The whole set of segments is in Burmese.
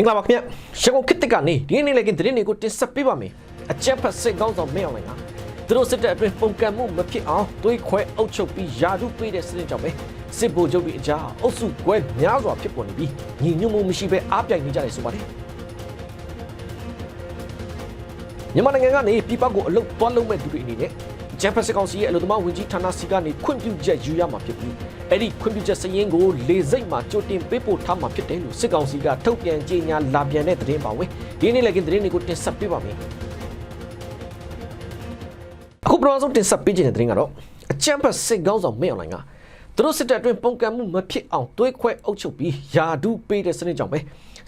မင်္ဂလာပါခင်ဗျရန်ကုန်ခေတ်တစ်ကနေဒီနေ့လည်းကသတင်းတွေကိုတင်ဆက်ပေးပါမယ်အကြက်ဖက်စစ်ကောင်းဆောင်မင်းအောင်လိုင်ကသူတို့စစ်တပ်အတွင်းပုံကံမှုမဖြစ်အောင်တွေးခွဲအုပ်ချုပ်ပြီးယာတုပေးတဲ့စနစ်ကြောင့်ပဲစစ်ဗိုလ်ချုပ်တွေအကြားအုပ်စုကွဲများစွာဖြစ်ပေါ်နေပြီးညီညွတ်မှုမရှိဘဲအားပြိုင်နေကြတယ်ဆိုပါတယ်မြန်မာနိုင်ငံကနေပြည်ပကိုအလုတ်သွားလုံးမဲ့သူတွေအနေနဲ့ ဂျမ်ဖက်စစ်ကောင်စီရဲ့အလို့သမားဝင်ကြီးဌာနစီကနေခွင့်ပြုချက်ယူရမှာဖြစ်ပြီးအဲ့ဒီခွင့်ပြုချက်စရင်းကိုလေစိတ်မှာကြိုတင်ပေးပို့ထားမှာဖြစ်တယ်လို့စစ်ကောင်စီကထုတ်ပြန်ကြေညာလာပြန်တဲ့သတင်းပါဝင်ဒီနေ့လည်းကသတင်းတွေကိုတင်ဆက်ပေးပါမယ်အခုပထမဆုံးတင်ဆက်ပေးခြင်းတဲ့သတင်းကတော့အချမ်းဖတ်စစ်ကောင်းဆောင်မင်းအွန်လိုင်းက သူတို့စစ်တပ်အတွင်းပုံကံမှုမဖြစ်အောင်တွေးခွဲအုပ်ချုပ်ပြီးယာဒူးပေးတဲ့စနစ်ကြောင့်ပဲ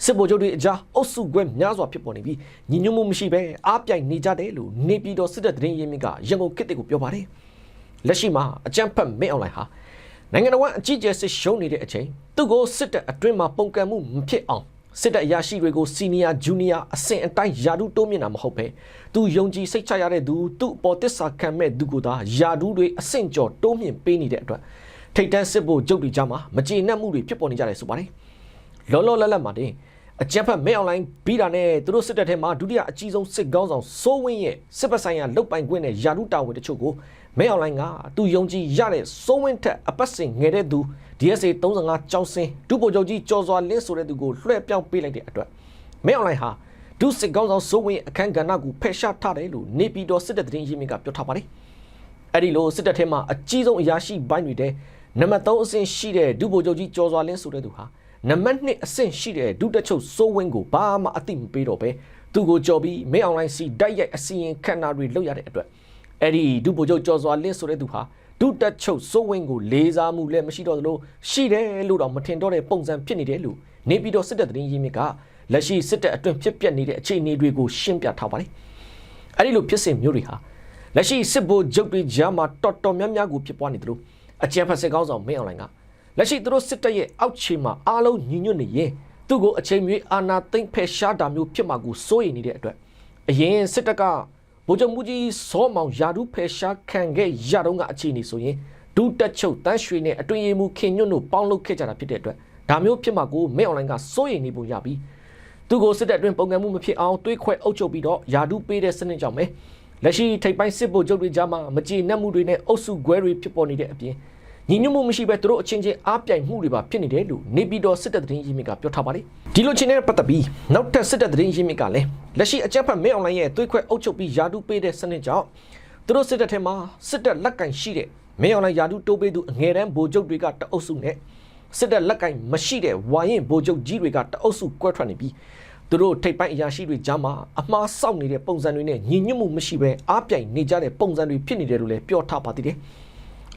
စစ်ဗိုလ်ချုပ်တွေအကြားအုပ်စုခွဲများစွာဖြစ်ပေါ်နေပြီးညီညွတ်မှုမရှိဘဲအားပြိုင်နေကြတယ်လို့နေပြည်တော်စစ်တပ်သတင်းရင်းမြစ်ကရန်ကုန်ခေတ်တွေကိုပြောပါတယ်လက်ရှိမှာအကြမ်းဖက်မင်းအွန်လိုင်းဟာနိုင်ငံတော်အကြီးအကျယ်စစ်ရှုံးနေတဲ့အချိန်သူ့ကိုစစ်တပ်အတွင်းမှာပုံကံမှုမဖြစ်အောင်စစ်တပ်အရာရှိတွေကိုစီနီယာဂျူနီယာအဆင့်အတိုင်းယာဒူးတိုးမြင့်တာမဟုတ်ပဲသူယုံကြည်စိတ်ချရတဲ့သူသူ့အပေါ်တစ္ဆာခံမဲ့သူကိုသာယာဒူးတွေအဆင့်ကျော်တိုးမြင့်ပေးနေတဲ့အတွက် ထိတ်တန်းစစ်ဖို့ကြုတ်တွေကြမှာမကျေနပ်မှုတွေဖြစ်ပေါ်နေကြတယ်ဆိုပါတယ်လောလောလတ်လတ်မှာတင်အကြမ်းဖက်မဲအွန်လိုင်းပြီးတာနဲ့သူတို့စစ်တပ်ထဲမှာဒုတိယအကြီးဆုံးစစ်ကောင်းဆောင်စိုးဝင်းရဲ့စစ်ပတ်ဆိုင်ရာလုတ်ပိုင်ခွင့်နဲ့ယာဒူးတာဝန်တချို့ကိုမဲအွန်လိုင်းကသူယုံကြည်ရတဲ့စိုးဝင်းထက်အပတ်စဉ်ငယ်တဲ့သူ DSA 35ကျောင်းစင်းဒုဗိုလ်ချုပ်ကြီးကျော်စွာလင်းဆိုတဲ့သူကိုလွှဲပြောင်းပေးလိုက်တဲ့အတွက်မဲအွန်လိုင်းဟာဒုစစ်ကောင်းဆောင်စိုးဝင်းရဲ့အခန်းကဏ္ဍကိုဖယ်ရှားထားတယ်လို့နေပြည်တော်စစ်တပ်သတင်းရင်းမြစ်ကပြောထားပါတယ်အဲ့ဒီလိုစစ်တပ်ထဲမှာအကြီးဆုံးအရာရှိပိုင်းတွေတဲ့ နံပါတ်3အဆင့်ရှိတဲ့ဒုဗိုလ်ချုပ်ကြီးကျော်စွာလင်းဆိုတဲ့သူဟာနံပါတ်2အဆင့်ရှိတဲ့ဒုတက်ချုပ်စိုးဝင်းကိုဘာမှအသိမပေးတော့ပဲသူကိုကြော်ပြီးမဲအွန်လိုင်းစီတိုက်ရိုက်အစီရင်ခံတာတွေလုပ်ရတဲ့အတွက်အဲ့ဒီဒုဗိုလ်ချုပ်ကျော်စွာလင်းဆိုတဲ့သူဟာဒုတက်ချုပ်စိုးဝင်းကိုလေးစားမှုလည်းမရှိတော့သလိုရှိတယ်လို့တော့မထင်တော့တဲ့ပုံစံဖြစ်နေတယ်လို့နေပြည်တော်စစ်တပ်သတင်းရင်းမြစ်ကလက်ရှိစစ်တပ်အတွင်းဖြစ်ပျက်နေတဲ့အခြေအနေတွေကိုရှင်းပြထားပါတယ်အဲ့ဒီလိုဖြစ်စဉ်မျိုးတွေဟာလက်ရှိစစ်ဗိုလ်ချုပ်တွေကြားမှာတော်တော်များများကိုဖြစ်ပွားနေတယ်လို့ အကြံဖတ်စစ်ကောင်းဆောင်မင်းအွန်လိုင်းကလက်ရှိသူတို့စစ်တပ်ရဲ့အောက်ခြေမှာအားလုံးညီညွတ်နေရင်သူ့ကိုအချိန်မီအာဏာသိမ်းဖယ်ရှားတာမျိုးဖြစ်မှာကိုစိုးရိမ်နေတဲ့အတွက်အရင်စစ်တပ်ကဗိုလ်ချုပ်မှုကြီးစောမောင်ယာဒူးဖယ်ရှားခံခဲ့ရတော့ကအခြေအနေဆိုရင်ဒုတက်ချုပ်တန်းရွှေနဲ့အတွင်ရည်မှုခင်ညွတ်တို့ပေါင်းလုပ်ခဲ့ကြတာဖြစ်တဲ့အတွက်ဒါမျိုးဖြစ်မှာကိုမင်းအွန်လိုင်းကစိုးရိမ်နေပုံရပြီးသူကိုစစ်တပ်အတွင်းပုံကံမှုမဖြစ်အောင်တွေးခွဲအုပ်ချုပ်ပြီးတော့ယာဒူးပေးတဲ့စနစ်ကြောင့်ပဲလက်ရှိထိပ်ပိုင်းစစ်ဗိုလ်ချုပ်တွေကြားမှာမကြေနပ်မှုတွေနဲ့အုပ်စုခွဲတွေဖြစ်ပေါ်နေတဲ့အပြင် ညီညွတ်မှုမရှိဘဲသူတို့အချင်းချင်းအားပြိုင်မှုတွေပါဖြစ်နေတယ်လို့နေပြည်တော်စစ်တပ်သတင်းရင်းမြစ်ကပြောထားပါတယ်ဒီလိုချင်းနဲ့ပတ်သက်ပြီးနောက်ထပ်စစ်တပ်သတင်းရင်းမြစ်ကလည်းလက်ရှိအကြမ်းဖက်မင်းအွန်လိုင်းရဲ့သွေးခွဲအုပ်ချုပ်ပြီးယာဒူးပေးတဲ့စနစ်ကြောင့်သူတို့စစ်တပ်ထဲမှာစစ်တပ်လက်ကင်ရှိတဲ့မင်းအွန်လိုင်းယာဒူးတိုးပေးသူအငယ်တန်းဗိုလ်ချုပ်တွေကတအုပ်စုနဲ့စစ်တပ်လက်ကင်မရှိတဲ့ဝါရင်ဗိုလ်ချုပ်ကြီးတွေကတအုပ်စုကွဲထွက်နေပြီးသူတို့ထိပ်ပိုင်းအရာရှိတွေကြားမှာအမှားဆောက်နေတဲ့ပုံစံတွေနဲ့ညီညွတ်မှုမရှိဘဲအားပြိုင်နေကြတဲ့ပုံစံတွေဖြစ်နေတယ်လို့လည်းပြောထားပါသေးတယ်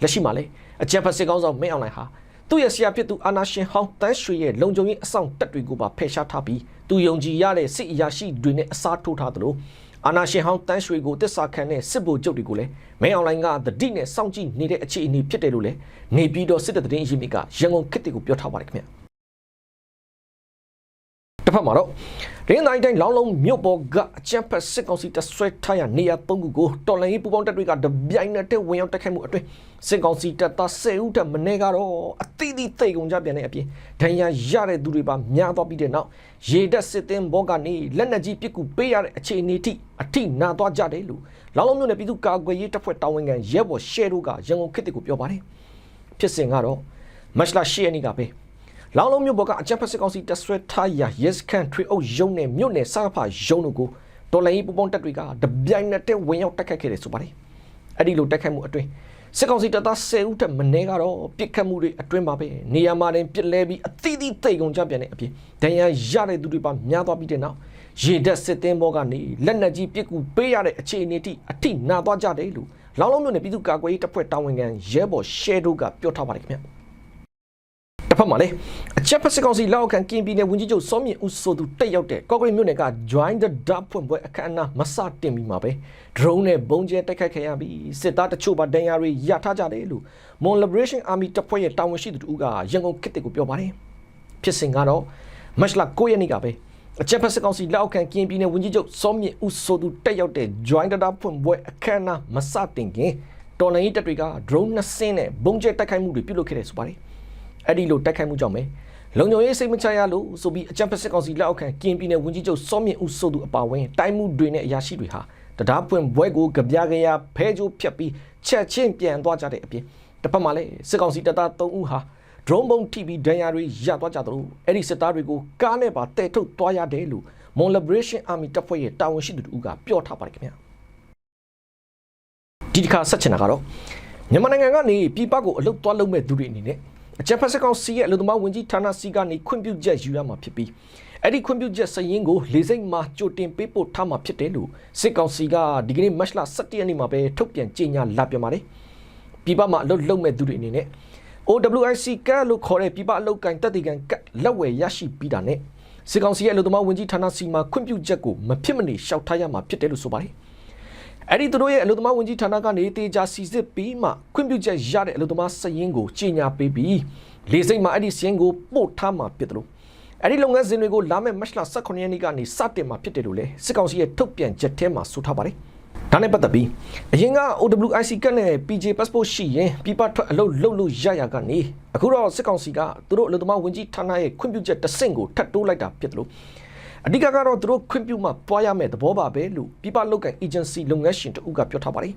လက်ရှိမှာလည်း အကြံဖတ်စစ်ကောင်းဆောင်မင်းအွန်လိုင်းဟာသူ့ရဲ့ဆရာဖြစ်သူအာနာရှင်ဟောင်းတန်းရွှေရဲ့လုံခြုံရေးအဆောင်တက်တွေကိုပါဖယ်ရှားထားပြီးသူယုံကြည်ရတဲ့စစ်အရာရှိတွေနဲ့အစားထိုးထားသလိုအာနာရှင်ဟောင်းတန်းရွှေကိုတစ္ဆာခံတဲ့စစ်ဗိုလ်ချုပ်တွေကိုလည်းမင်းအွန်လိုင်းကတတိနဲ့စောင့်ကြည့်နေတဲ့အခြေအနေဖြစ်တယ်လို့လည်းနေပြည်တော်စစ်တပ်သတင်းရင်းမြစ်ကရန်ကုန်ခေတ်တွေကိုပြောထားပါတယ်ခင်ဗျ တစ်ဖက်မှာတော့ရင်းတိုင်းတိုင်းလောင်းလုံးမြို့ပေါ်ကအကြမ်းဖက်စစ်ကောင်စီတဆွဲထားရနေရာသုံးခုကိုတော်လိုင်းရေးပူပေါင်းတပ်တွေကတပြိုင်နက်တည်းဝင်ရောက်တိုက်ခိုက်မှုအတွင်းစစ်ကောင်စီတပ်သား10ဦးတက်မနေကတော့အတိအသသိကုန်ကြပြန်တဲ့အပြင်ဒဏ်ရာရတဲ့သူတွေပါများသွားပြီးတဲ့နောက်ရေတပ်စစ်သင်းဘောကနေလက်နက်ကြီးပစ်ကူပေးရတဲ့အခြေအနေထိအထိနာသွားကြတယ်လို့လောင်းလုံးမြို့နယ်ပြည်သူ့ကာကွယ်ရေးတပ်ဖွဲ့တာဝန်ခံရဲဘော်ရှယ်တို့ကရန်ကုန်ခေတ်တွေကိုပြောပါတယ်ဖြစ်စဉ်ကတော့မတ်လ10ရက်နေ့ကပဲ လောင်းလုံးမြို့ပေါ်ကအကြံဖက်စစ်ကောင်စီတပ်ဆွဲထားရာရဲစခန်းထွေအုပ်ရုံးနဲ့မြို့နယ်စားဖရုံးတို့ကိုတော်လိုင်းပူပေါင်းတပ်တွေကတပြိုင်နက်တည်းဝင်ရောက်တိုက်ခတ်ခဲ့တယ်ဆိုပါတယ်။အဲ့ဒီလိုတိုက်ခတ်မှုအတွင်းစစ်ကောင်စီတပ်သား10ဦးထက်မနည်းကတော့ပြစ်ခတ်မှုတွေအတွင်းမှာပဲနေရာမှာတင်ပြစ်လဲပြီးအသီးသီးတိတ်ကုန်ကြပြန်တဲ့အပြင်ဒဏ်ရာရတဲ့သူတွေပါများသွားပြီးတဲ့နောက်ရေတပ်စစ်တင်းဘောကနေလက်နက်ကြီးပစ်ကူပေးရတဲ့အခြေအနေထိအထိနာသွားကြတယ်လို့လောင်းလုံးမြို့နယ်ပြည်သူ့ကာကွယ်ရေးတပ်ဖွဲ့တာဝန်ခံရဲဘော်ရှဲတို့ကပြောထားပါတယ်ခင်ဗျာ။ တစ်ဖက်မှာလေအချက်ဖက်စစ်ကောင်စီလက်အောက်ခံကင်ပြည်နယ်ဝန်ကြီးချုပ်စောမြင့်ဦးဆိုသူတက်ရောက်တဲ့ကော့ဂရိတ်မြို့နယ်က Join the Dart ဖွင့်ပွဲအခမ်းအနားမစတင်ပြီးမှာပဲ drone နဲ့ဘုံကျဲတိုက်ခိုက်ခဲ့ရပြီးစစ်သားတချို့ပါဒဏ်ရာတွေရထားကြတယ်လို့ Mon Liberation Army တပ်ဖွဲ့ရဲ့တာဝန်ရှိသူတို့ကရန်ကုန်ခေတ်တွေကိုပြောပါတယ်ဖြစ်စဉ်ကတော့မတ်လ9ရက်နေ့ကပဲအချက်ဖက်စစ်ကောင်စီလက်အောက်ခံကင်ပြည်နယ်ဝန်ကြီးချုပ်စောမြင့်ဦးဆိုသူတက်ရောက်တဲ့ Join the Dart ဖွင့်ပွဲအခမ်းအနားမစတင်ခင်တော်လိုင်းရေးတပ်တွေက drone နှစ်စင်းနဲ့ဘုံကျဲတိုက်ခိုက်မှုတွေပြုလုပ်ခဲ့တယ်ဆိုပါတယ် အဲ့ဒီလိုတိုက်ခိုက်မှုကြောင့်ပဲလုံခြုံရေးစိတ်မချရလို့ဆိုပြီးအကြံဖက်စစ်ကောင်စီလက်အောက်ခံကင်းပြည်နယ်ဝန်ကြီးချုပ်စောမြင့်ဦးဆိုသူအပါအဝင်တိုင်းမှုတွေနဲ့အရာရှိတွေဟာတရားပွင့်ဘွဲကိုကြပြကြရဖဲကြိုးဖြတ်ပြီးချက်ချင်းပြန်သွားကြတဲ့အပြင်တစ်ဖက်မှာလည်းစစ်ကောင်စီတပ်သား3ဦးဟာ drone ပုံထိပြီးဒဏ်ရာတွေရသွားကြသလိုအဲ့ဒီစစ်သားတွေကိုကားနဲ့ပါတဲထုတ်သွားရတယ်လို့ Mon Liberation Army တပ်ဖွဲ့ရဲ့တာဝန်ရှိသူတို့ကပြောထားပါတယ်ခင်ဗျာဒီတစ်ခါဆက်ချင်တာကတော့မြန်မာနိုင်ငံကနေပြည်ပကိုအလုတ်သွားလုပ်မဲ့သူတွေအနေနဲ့ အကြံဖက်စကောင်စီရဲ့အလုသမားဝင်ကြီးဌာနစီကနေခွင့်ပြုချက်ယူရမှာဖြစ်ပြီးအဲ့ဒီခွင့်ပြုချက်စရင်ကိုလေစိတ်မှာကြိုတင်ပေးပို့ထားမှာဖြစ်တယ်လို့စစ်ကောင်စီကဒီကနေ့မတ်လ17ရက်နေ့မှာပဲထုတ်ပြန်ကြေညာလာပြန်ပါတယ်ပြည်ပမှာအလုတ်လုပ်မဲ့သူတွေအနေနဲ့ OWIC ကလို့ခေါ်တဲ့ပြည်ပအလုတ်ကန်တက်တီကန်ကလက်ဝယ်ရရှိပြီးတာနဲ့စစ်ကောင်စီရဲ့အလုသမားဝင်ကြီးဌာနစီမှာခွင့်ပြုချက်ကိုမဖြစ်မနေရှောက်ထားရမှာဖြစ်တယ်လို့ဆိုပါတယ် အဲ့ဒီသူတို့ရဲ့အလုသမားဝင်ကြီးဌာနကနေတေချာစီစစ်ပြီးမှခွင့်ပြုချက်ရတဲ့အလုသမားစရင်ကိုကြီးညာပေးပြီးလေစိတ်မှာအဲ့ဒီစရင်ကိုပို့ထားမှာဖြစ်တယ်လို့အဲ့ဒီလုပ်ငန်းစဉ်တွေကိုလာမယ့်မတ်လ18ရက်နေ့ကနေစတင်မှာဖြစ်တယ်လို့လည်းစစ်ကောင်စီရဲ့ထုတ်ပြန်ချက်ထဲမှာဆိုထားပါတယ်ဒါနဲ့ပတ်သက်ပြီးအရင်က OWIC ကနဲ့ PJ passport ရှိရင်ပြပထွက်အလုပ်လုပ်လို့ရရကနေအခုတော့စစ်ကောင်စီကသူတို့အလုပ်သမားဝင်ကြီးဌာနရဲ့ခွင့်ပြုချက်တစ်ဆင့်ကိုထပ်တိုးလိုက်တာဖြစ်တယ်လို့ အဓိကကတော့သူတို့ခွင့်ပြုမှပွားရမယ်သဘောပါပဲလို့ပြပလောက်ကန် agency လုပ်ငန်းရှင်တို့ကပြောထားပါတယ်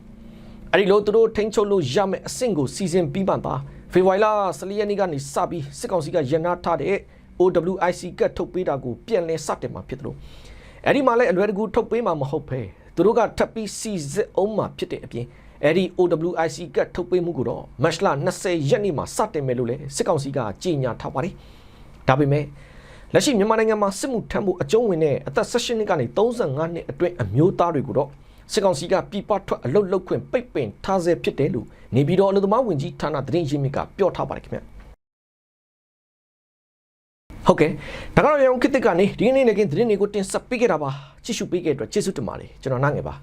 အဲ့ဒီလိုသူတို့ထိန်းချုပ်လို့ရမယ်အဆင့်ကိုစီစဉ်ပြီးမှသာဖေဖော်ဝါရီလ14ရက်နေ့ကနေစပြီးစစ်ကောင်စီကရန်နာထားတဲ့ OWIC ကထုတ်ပေးတာကိုပြန်လည်စတင်မှာဖြစ်တယ်လို့အဲ့ဒီမှာလည်းအလွယ်တကူထုတ်ပေးမှာမဟုတ်ဘဲသူတို့ကထပ်ပြီးစီစစ်အောင်မှာဖြစ်တဲ့အပြင်အဲ့ဒီ OWIC ကထုတ်ပေးမှုကိုတော့မတ်လ20ရက်နေ့မှာစတင်မယ်လို့လည်းစစ်ကောင်စီကကြေညာထားပါတယ်ဒါပေမဲ့ လက်ရှိမြန်မာနိုင်ငံမှာစစ်မှုထမ်းဖို့အကျုံးဝင်တဲ့အသက်16နှစ်ကနေ35နှစ်အတွင်းအမျိုးသားတွေကိုတော့စစ်ကောင်စီကပြပထွက်အလုတ်လုတ်ခွင့်ပိတ်ပင်ထားဆဲဖြစ်တယ်လို့နေပြည်တော်အလို့သမားဝင်ကြီးဌာနသတင်းရင်းမြစ်ကပြောထားပါတယ်ခင်ဗျဟုတ်ကဲ့ဒါကတော့ရောင်ခေတ်ကနေဒီကနေ့နေ့ကင်းသတင်းတွေကိုတင်ဆက်ပေးခဲ့တာပါကြည့်ရှုပေးခဲ့တဲ့အတွက်ကျေးဇူးတင်ပါတယ်ကျွန်တော်နားငယ်ပါ